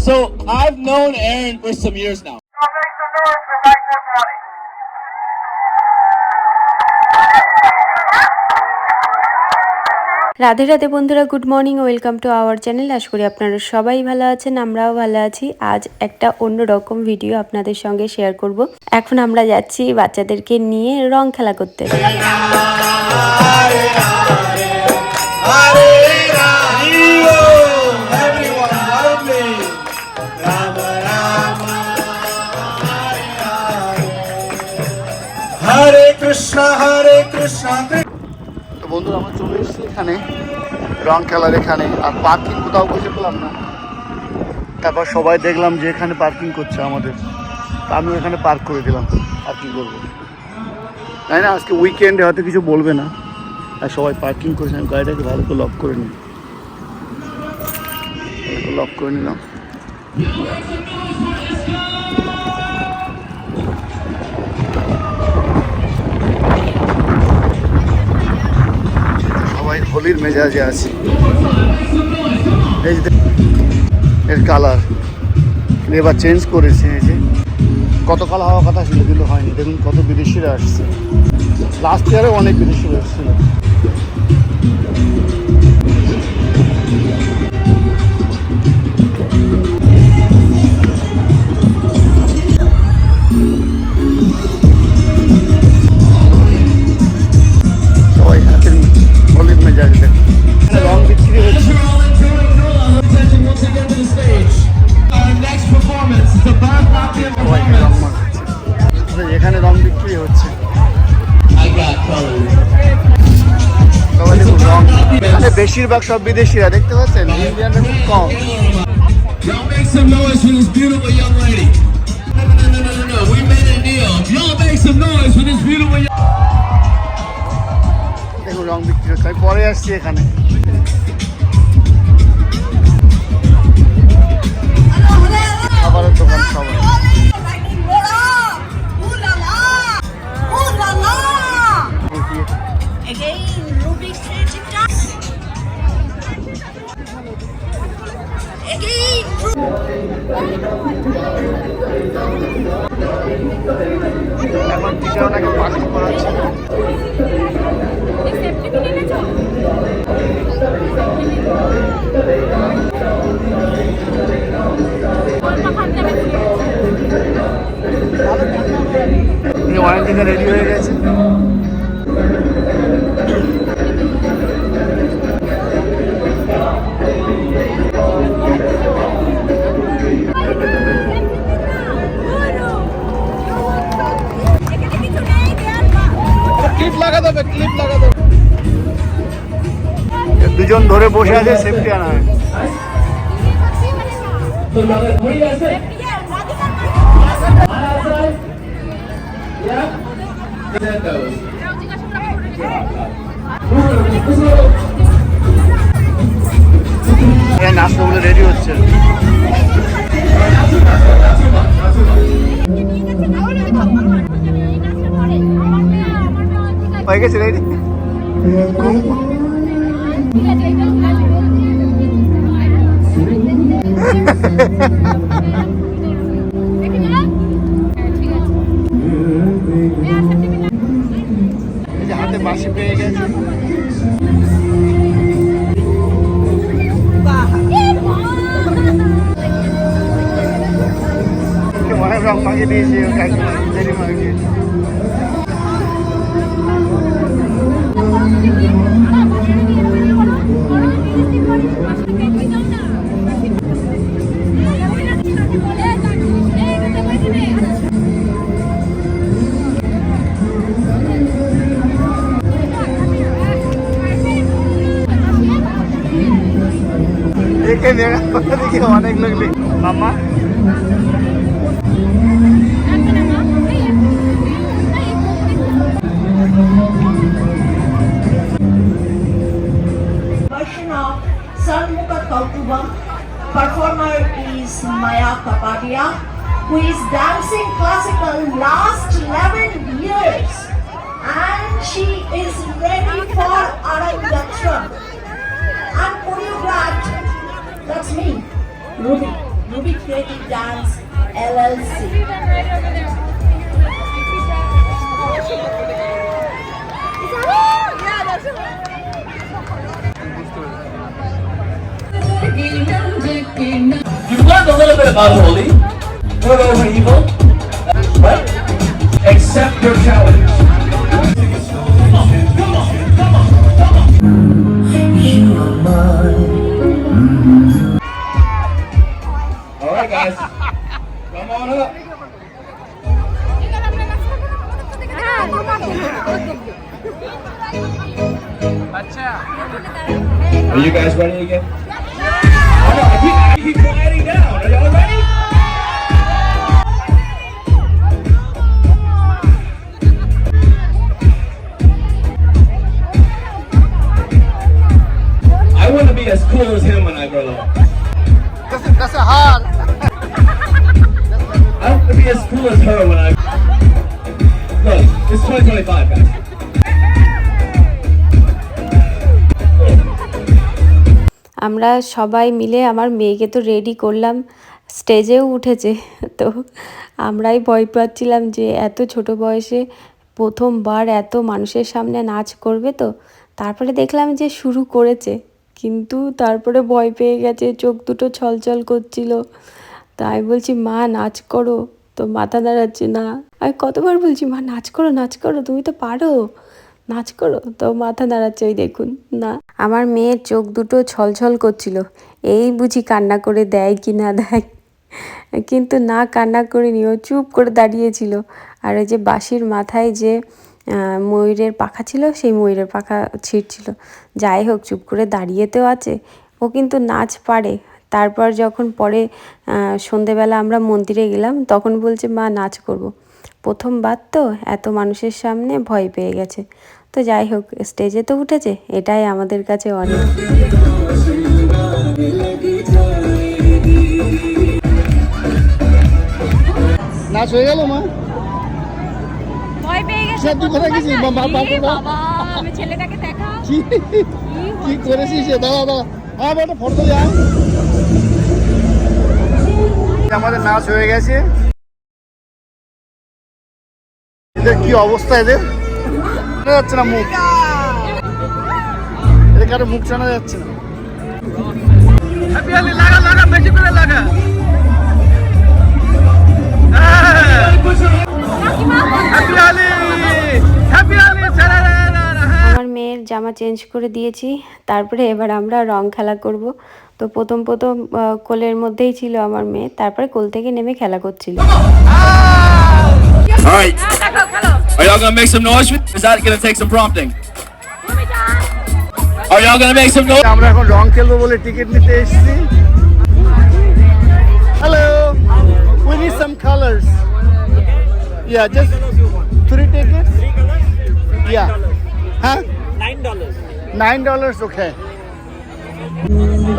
So, I've known Aaron for some years now. I'll make some noise for Mike 420. Radhe Radhe বন্ধুরা good morning welcome to our channel আশা করি আপনারা সবাই ভালো আছেন, আমরাও ভালো আছি আজ একটা অন্য রকম ভিডিও আপনাদের সঙ্গে শেয়ার করব এখন আমরা যাচ্ছি বাচ্চাদেরকে নিয়ে রং খেলা করতে তো বন্ধুরা, আমরা চলে এসেছি এখানে, রং খেলার এখানে। আর পার্কিং কোথাও বসে পেলাম না। তারপর সবাই দেখলাম যে এখানে পার্কিং করছে আমাদের। তা আমিও এখানে পার্ক করে দিলাম। আর কি করব? তাই না, আজকে উইকেন্ডে হয়তো কিছু বলবে না। আর সবাই পার্কিং করেছে, আমি গাড়িটাকে ভালো করে লক করে নিই লক করে নিলাম। হোলির মেজাজে আছি। এই যে এর কালার এবার চেঞ্জ করেছে, এই যে। কত কাল হওয়ার কথা ছিল, কিন্তু হয়নি। দেখুন কত বিদেশিরা আসছে। লাস্ট ইয়ারে অনেক বিদেশি এসেছিল হোলির মেজাজে দেখুন এখানে রং বিক্রি হচ্ছে সবাইকে রং মাখাচ্ছে আচ্ছা, এখানে রং বিক্রি হচ্ছে সবাই দেখুন রং এখানে বেশিরভাগ সব বিদেশিরা দেখতে পাচ্ছেন ইন্ডিয়ানরা খুব কম Y'all make some noise for this beautiful young lady. No, no, no, no, no, no. We made a deal. Y'all make some noise for this beautiful young দেখুন রং বিক্রি হচ্ছে আমি পরে আসছি এখানে। খাবারের দোকান সবাই এখন টিচার ওনাকে পার্কিং করাচ্ছে অনেক থেকে রেডি হয়ে গেছে। ধরে বসে আছে সেফটি আনা হয়। বলে রেডি হচ্ছে। হয়ে গেছে রেডি হাতে বাসি পেয়ে গেছে অনেক রং মাখিয়ে দিয়েছি একদম দেরি মাখিয়ে দেখে মেঘা দেখে অনেক লোক মামা? Kautubam. Performer is Maya Kapadia, who is dancing classical last 11 years. And she is ready for Arangatra. And choreographed, that's me, Ruby. Ruby Creative Dance LLC. You've learned a little bit about holy. Good over evil. Right? Accept your challenge. Come on, come on, come on, come on. All right, guys. Come on up. Are you guys ready again? I keep, I keep quieting down. Are y'all ready? I want to be as cool as him when I grow up. Das, das ist hart. I want to be as cool as her when I. Look, it's 2025, guys. আমরা সবাই মিলে আমার মেয়েকে তো ready করলাম স্টেজেও উঠেছে। তো আমরাই ভয় পাচ্ছিলাম যে এত ছোট বয়সে প্রথমবার এত মানুষের সামনে নাচ করবে তো। তারপরে দেখলাম যে শুরু করেছে, কিন্তু তারপরে ভয় পেয়ে গেছে, চোখ দুটো ছলছল করছিল। তাই বলছি, মা, নাচ করো, তো মাথা দাঁড়াচ্ছে না। আমি কতবার বলছি, মা, নাচ করো নাচ করো, তুমি তো পারো। নাচ করো? তো মাথা নাড়াচ্ছে ওই দেখুন। না। আমার মেয়ের চোখ দুটো ছলছল করছিল। এই বুঝি কান্না করে দেয় কি না দেয়? কিন্তু না কান্না করিনি ও চুপ করে দাঁড়িয়েছিল। আর ওই যে বাঁশির মাথায় যে ময়ূরের পাখা ছিল, সেই ময়ূরের পাখা ছিঁড়ছিল। যাই হোক, চুপ করে দাঁড়িয়েতেও আছে। ও কিন্তু নাচ পারে। তারপর যখন পরে সন্ধেবেলা আমরা মন্দিরে গেলাম, তখন বলছে, মা, নাচ করব। প্রথমবার তো এত মানুষের সামনে ভয় পেয়ে গেছে। তো যাই হোক স্টেজে তো উঠেছে এটাই আমাদের কাছে অনেক। নাচ হয়ে গেল মা। ভয় পেয়ে গেছে তুই কোথায় গেছিস? বাবা আমি ছেলেটাকে দেখা কি? কি করেছিস এ? দাঁড়া দাঁড়া। হ্যাঁ একটা ফটো যা আমাদের নাচ হয়ে গেছে। এদের কি অবস্থা এদের? যাচ্ছে না মুখ। কারও মুখ যাচ্ছে না। আমার মেয়ের জামা চেঞ্জ করে দিয়েছি, তারপরে এবার আমরা রং খেলা করব। তো প্রথম প্রথম কোলের মধ্যেই ছিল আমার মেয়ে, তারপরে কোল থেকে নেমে খেলা করছিল। All right. Are y'all gonna make some noise? Is that gonna take some prompting? Are y'all gonna make some noise? আমরা এখন রং খেলবো বলে টিকিট নিতে এসেছি hello we need some colours yeah just three tickets yeah হ্যাঁ nine dollars ওকে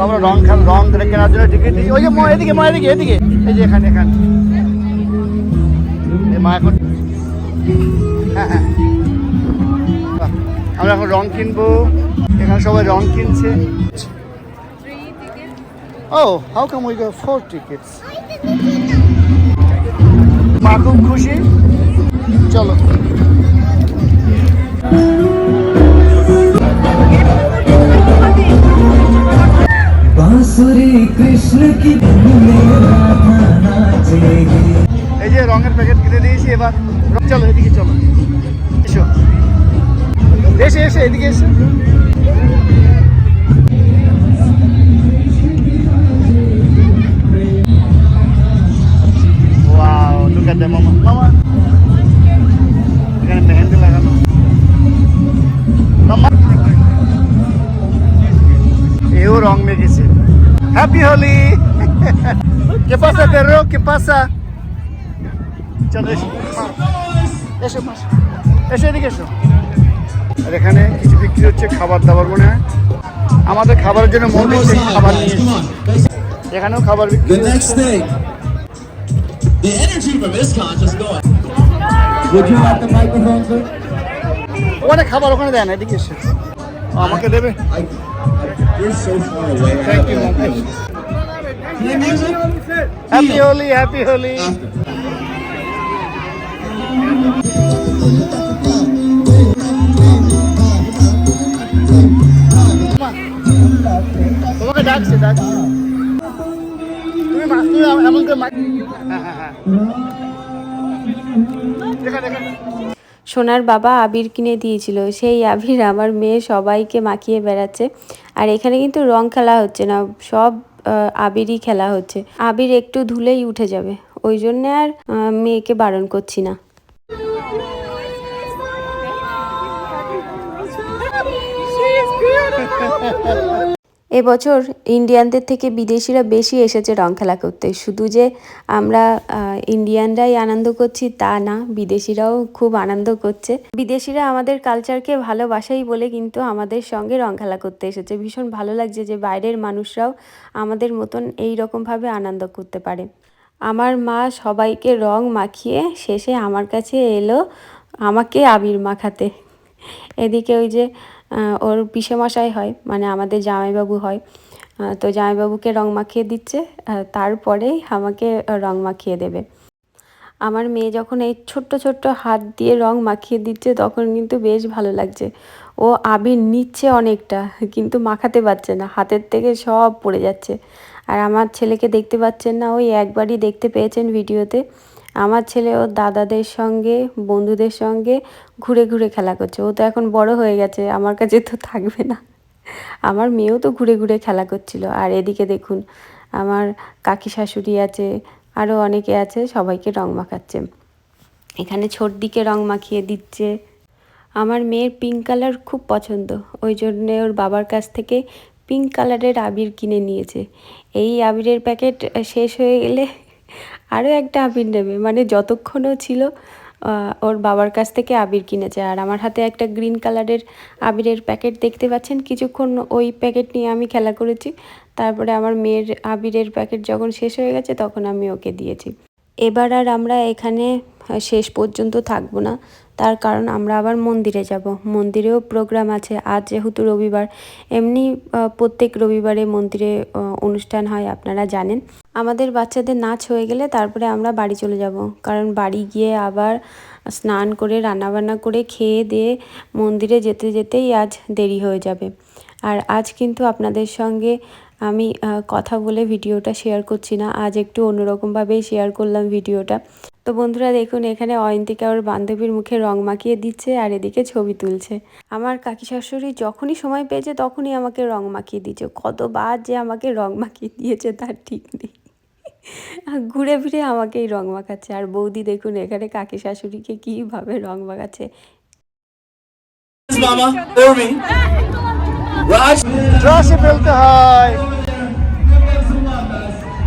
আমরা রং খেল রং করে কেনার জন্য টিকিট দিয়েছি ওই যে মা এদিকে মা এদিকে এদিকে এই যে এখানে এখানে এই মা এখন হ্যাঁ হ্যাঁ বাহ, আমরা এখন রং কিনবো এখানে সবাই রং কিনছে oh how come we got four tickets মা খুব খুশি চলো बांसुरी कृष्ण की धुन में राधा नाचेगी এই যে রঙের প্যাকেট কিনে দিয়েছি, এবার চলো, এদিকে চলো। এসো। এসে এসে, এদিকে এসে। ওয়াও লুক এট দ্যাম মামা। মামা। এখানে চলো এসো এসো। এসো এদিকে এসো। আর এখানে কিছু বিক্রি হচ্ছে খাবার দাবার মনে হয়। আমাদের খাবারের জন্য থেকে খাবার নিয়ে এখানেও খাবার বিক্রি The হচ্ছে। next thing, the energy from ISKCON just going. Would you like the microphone, sir? ওখানে খাবার ওখানে দেয় না এদিকে এসে। আমাকে দেবে? হ্যাপি হোলি হ্যাপি হোলি সোনার বাবা আবির কিনে দিয়েছিল। সেই আবির আমার মেয়ে সবাইকে মাখিয়ে বেড়াচ্ছে। আর এখানে কিন্তু রং খেলা হচ্ছে না, সব আবিরই খেলা হচ্ছে। আবির একটু ধুলেই উঠে যাবে। ওই জন্য আর মেয়েকে বারণ করছি না। এবছর ইন্ডিয়ানদের থেকে বিদেশিরা বেশি এসেছে রং খেলা করতে। শুধু যে আমরা ইন্ডিয়ানরাই আনন্দ করছি তা না, বিদেশিরাও খুব আনন্দ করছে। বিদেশিরা আমাদের কালচারকে ভালোবাসাই বলে কিন্তু আমাদের সঙ্গে রং খেলা করতে এসেছে। ভীষণ ভালো লাগছে যে বাইরের মানুষরাও আমাদের মতন এই রকমভাবে আনন্দ করতে পারে। আমার মা সবাইকে রং মাখিয়ে শেষে আমার কাছে এলো, আমাকে আবির মাখাতে। এদিকে ওই যে ওর পিসেমশাই হয় মানে আমাদের জামাইবাবু হয়। তো জামাইবাবুকে রং মাখিয়ে দিচ্ছে তারপরেই আমাকে রং মাখিয়ে দেবে। আমার মেয়ে যখন এই ছোট্ট ছোট্ট হাত দিয়ে রং মাখিয়ে দিচ্ছে, তখন কিন্তু বেশ ভালো লাগছে। ও আবির নিচ্ছে অনেকটা, কিন্তু মাখাতে পারছে না, হাতের থেকে সব পড়ে যাচ্ছে। আর আমার ছেলেকে দেখতে পাচ্ছেন না, ওই একবারই দেখতে পেয়েছেন ভিডিওতে। আমার ছেলে ওর দাদাদের সঙ্গে, বন্ধুদের সঙ্গে ঘুরে ঘুরে খেলা করছে। ও তো এখন বড় হয়ে গেছে, আমার কাছে তো থাকবে না। আমার মেয়েও তো ঘুরে ঘুরে খেলা করছিল। আর এদিকে দেখুন, আমার কাকি শাশুড়ি আছে আরও অনেকে আছে, সবাইকে রং মাখাচ্ছে। এখানে ছোট দিকে রং মাখিয়ে দিচ্ছে। আমার মেয়ের পিঙ্ক কালার খুব পছন্দ। ওই জন্যে ওর বাবার কাছ থেকে পিঙ্ক কালারের আবির কিনে নিয়েছে। এই আবিরের প্যাকেট শেষ হয়ে গেলে আরও একটা আবির নেবে। মানে যতক্ষণও ছিল ওর বাবার কাছ থেকে আবির কিনেছে। আর আমার হাতে একটা গ্রিন কালারের আবিরের প্যাকেট দেখতে পাচ্ছেন? কিছুক্ষণ ওই প্যাকেট নিয়ে আমি খেলা করেছি। তারপরে আমার মেয়ের আবিরের প্যাকেট যখন শেষ হয়ে গেছে, তখন আমি ওকে দিয়েছি। এবার আর আমরা এখানে শেষ পর্যন্ত থাকব না। তার কারণ আমরা আবার মন্দিরে যাব। মন্দিরেও প্রোগ্রাম আছে। আজ যেহেতু রবিবার, এমনি প্রত্যেক রবিবারে মন্দিরে অনুষ্ঠান হয়, আপনারা জানেন। আমাদের বাচ্চাদের নাচ হয়ে গেলে তারপরে আমরা বাড়ি চলে যাব। কারণ বাড়ি গিয়ে আবার স্নান করে, রান্নাবান্না করে খেয়ে দিয়ে মন্দিরে যেতে যেতেই আজ দেরি হয়ে যাবে। আর আজ কিন্তু আপনাদের সঙ্গে আমি কথা বলে ভিডিওটা শেয়ার করছি না। আজ একটু অন্যরকমভাবেই শেয়ার করলাম ভিডিওটা। তো বন্ধুরা দেখুন এখানে অয়ন্তিকা ওর বান্ধবীর মুখে রং মাখিয়ে দিচ্ছে আর এদিকে ছবি তুলছে। আমার কাকি শাশুড়ি যখনই সময় পেয়েছে তখনই আমাকে রং মাখিয়ে দিয়েছে। কতবার যে আমাকে রং মাখিয়ে দিয়েছে তার ঠিক নেই। ঘুরে ফিরে আমাকেই রং মাখাচ্ছে। আর বৌদি দেখুন এখানে কাকি শাশুড়িকে কীভাবে রং মাখাচ্ছে। ফেলতে হয়।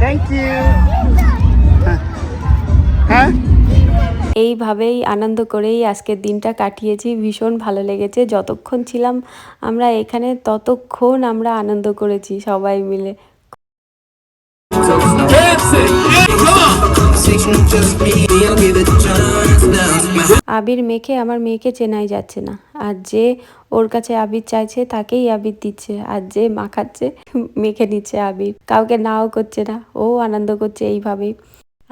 থ্যাংক ইউ হ্যাঁ? এইভাবেই আনন্দ করেই আজকের দিনটা কাটিয়েছি। ভীষণ ভালো লেগেছে। যতক্ষণ ছিলাম আমরা এখানে, ততক্ষণ আমরা আনন্দ করেছি সবাই মিলে. আবির মেখে আমার মেয়েকে চেনাই যাচ্ছে না। আর যে ওর কাছে আবির চাইছে, তাকেই আবির দিচ্ছে। আর যে মাখাচ্ছে, মেখে নিচ্ছে আবির। কাউকে নাও করছে না। ও আনন্দ করছে এইভাবেই।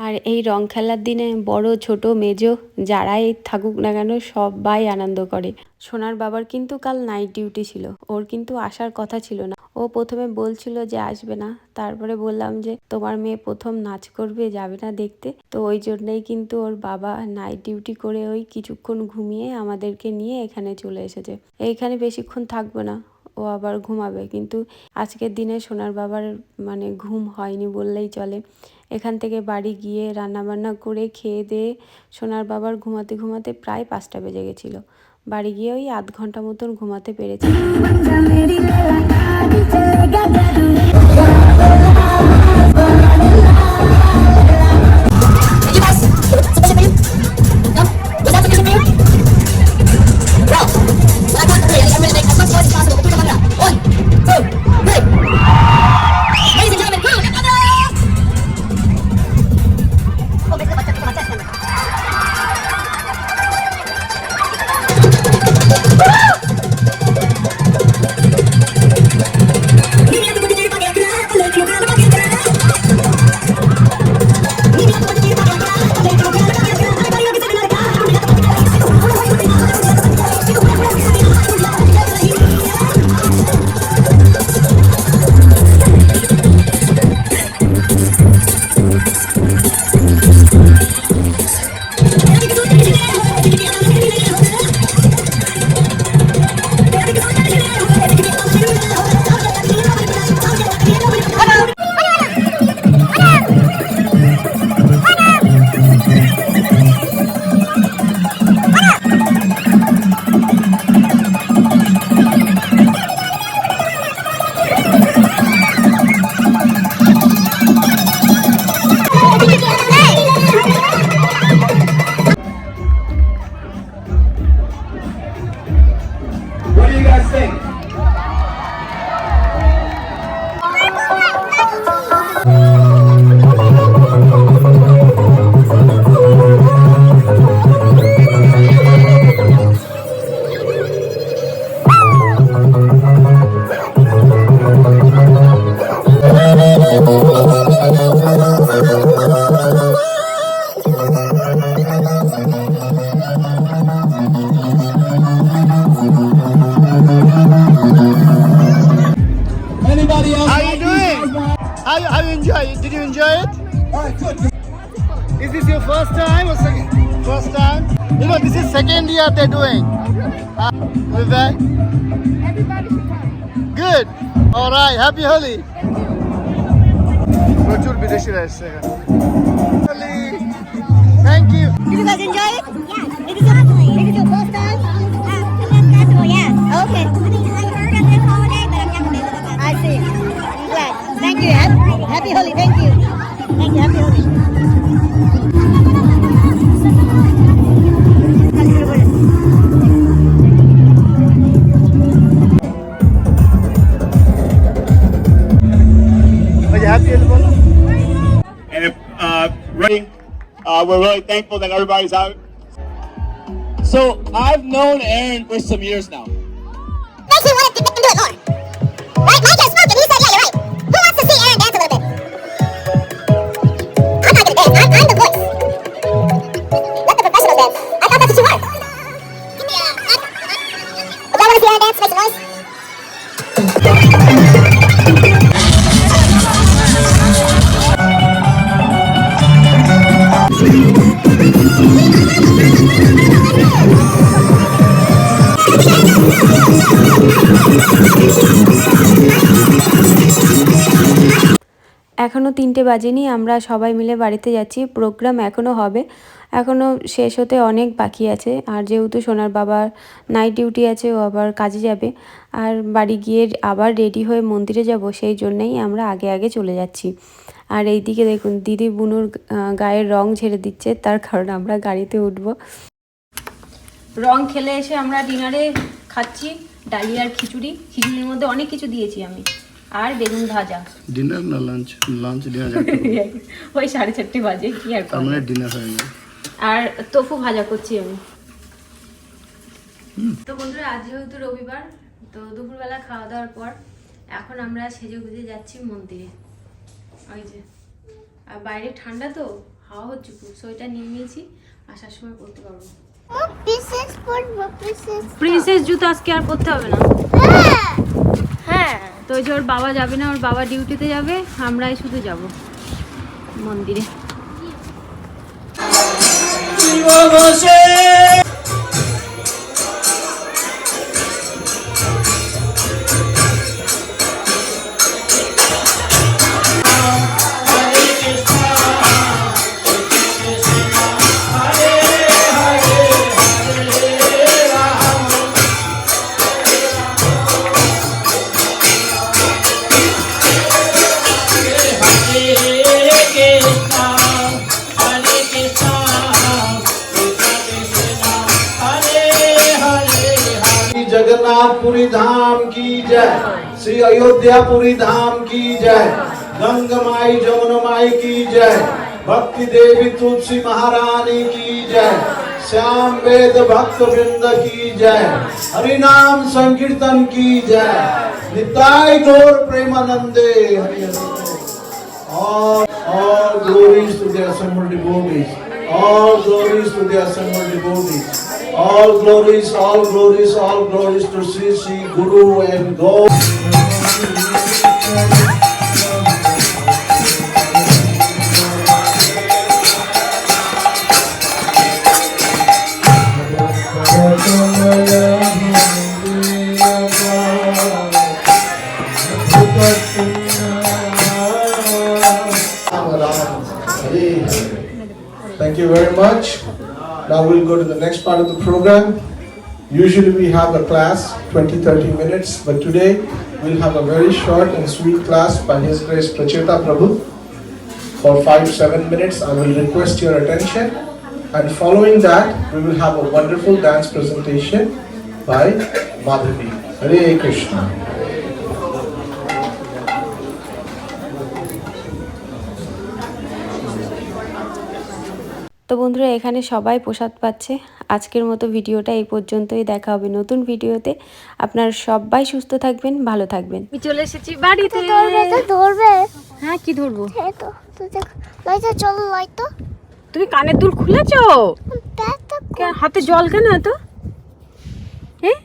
আর এই রং খেলার দিনে বড়, ছোট, মেজো যারাই থাকুক না কেন সবাই আনন্দ করে। সোনার বাবার কিন্তু কাল নাইট ডিউটি ছিল। ওর কিন্তু আসার কথা ছিল না। ও প্রথমে বলছিল যে আসবে না। তারপরে বললাম যে তোমার মেয়ে প্রথম নাচ করবে, যাবে না দেখতে। তো ওই জন্যই কিন্তু ওর বাবা নাইট ডিউটি করে ওই কিছুক্ষণ ঘুমিয়ে আমাদেরকে নিয়ে এখানে চলে এসেছে। এইখানে বেশিক্ষণ থাকব না। ও আবার ঘুমাবে। কিন্তু আজকের দিনে সোনার বাবার মানে ঘুম হয়নি বললেই চলে। এখান থেকে বাড়ি গিয়ে রান্নাবান্না করে খেয়ে দিয়ে সোনার বাবার ঘুমাতে ঘুমাতে প্রায় পাঁচটা বেজে গেছিল। বাড়ি গিয়ে ওই আধ ঘণ্টা মতন ঘুমাতে পেরেছি। second year they're doing. Uh, Vivek? Good. All right. Happy Holi. প্রচুর বিদেশিরা এসছে এখানে thank you Did you guys enjoy it? Yeah. It is lovely. It is your first time? Uh, we're really thankful that everybody's out. So I've known Aaron for some years now. বাজেনি, আমরা সবাই মিলে বাড়িতে যাচ্ছি, programme এখনও হবে এখনও শেষ হতে অনেক বাকি আছে, আর যেহেতু সোনার বাবার নাইট ডিউটি আছে, ও আবার কাজে যাবে, আর বাড়ি গিয়ে আবার রেডি হয়ে মন্দিরে যাব, সেই জন্যেই আমরা আগে আগে চলে যাচ্ছি। আর এইদিকে দেখুন, দিদি বুনুর গায়ের রং ঝেড়ে দিচ্ছে, তার কারণ আমরা গাড়িতে উঠবো। রং খেলে এসে আমরা ডিনারে খাচ্ছি ডালিয়ার খিচুড়ি, খিচুড়ির মধ্যে অনেক কিছু দিয়েছি আমি। আর বেগুন ভাজা। ডিনার না লাঞ্চ লাঞ্চ ডিনার ওই সাড়ে চারটে বাজে কি আর তার মানে ডিনার হয়ে গেল। আর তোফু ভাজা করছি আমি। তো বন্ধুরা আজ যেহেতু রবিবার তো দুপুরবেলা খাওয়া দাওয়ার পর এখন আমরা সেজে গুজে যাচ্ছি মন্দিরে। ওই যে আর বাইরে ঠান্ডা তো হাওয়া হচ্ছে খুব। সোয়েটার নিয়ে নিয়েছি আসার সময় পরতে পারব। প্রিন্সেস জুতো আজকে আর পরতে হবে না। তো ওই যে ওর বাবা যাবে না, ওর বাবা ডিউটিতে যাবে, আমরাই শুধু যাব মন্দিরে। जगन्नाथपुरी धाम की जय। श्री अयोध्यापुरी धाम की जय। गंगमाई जमुनमाई की जय। भक्ति देवी तुलसी महारानी की जय। श्याम वेद भक्त वृंद की जय। हरिनाम संकीर्तन की जय। निताय गौर प्रेमानंदे Hari all, all glories to the assembled. All glories to the assembled devotees. All glories, all glories, all glories to Sri Sri Guru and God. Very much. Now we'll go to the next part of the program. Usually we have a class 20-30 minutes, but today we'll have a very short and sweet class by His Grace Pracheta Prabhu for 5-7 minutes. I will request your attention. And following that, we will have a wonderful dance presentation by Madhavi. Hare Krishna. তো বন্ধুরা এখানে সবাই প্রসাদ পাচ্ছে। আজকের মতো ভিডিওটা এই পর্যন্তই। দেখা হবে নতুন ভিডিওতে। আপনারা সবাই সুস্থ থাকবেন ভালো থাকবেন। আমি চলে এসেছি বাড়িতে। ধরবে তো ধরবে। হ্যাঁ কি ধরবো? এই তো তুই দেখ। লাইটা চলো লাইটা তুমি কানের দুল খুলেছো? হাতে জল কেন এত? হ্যাঁ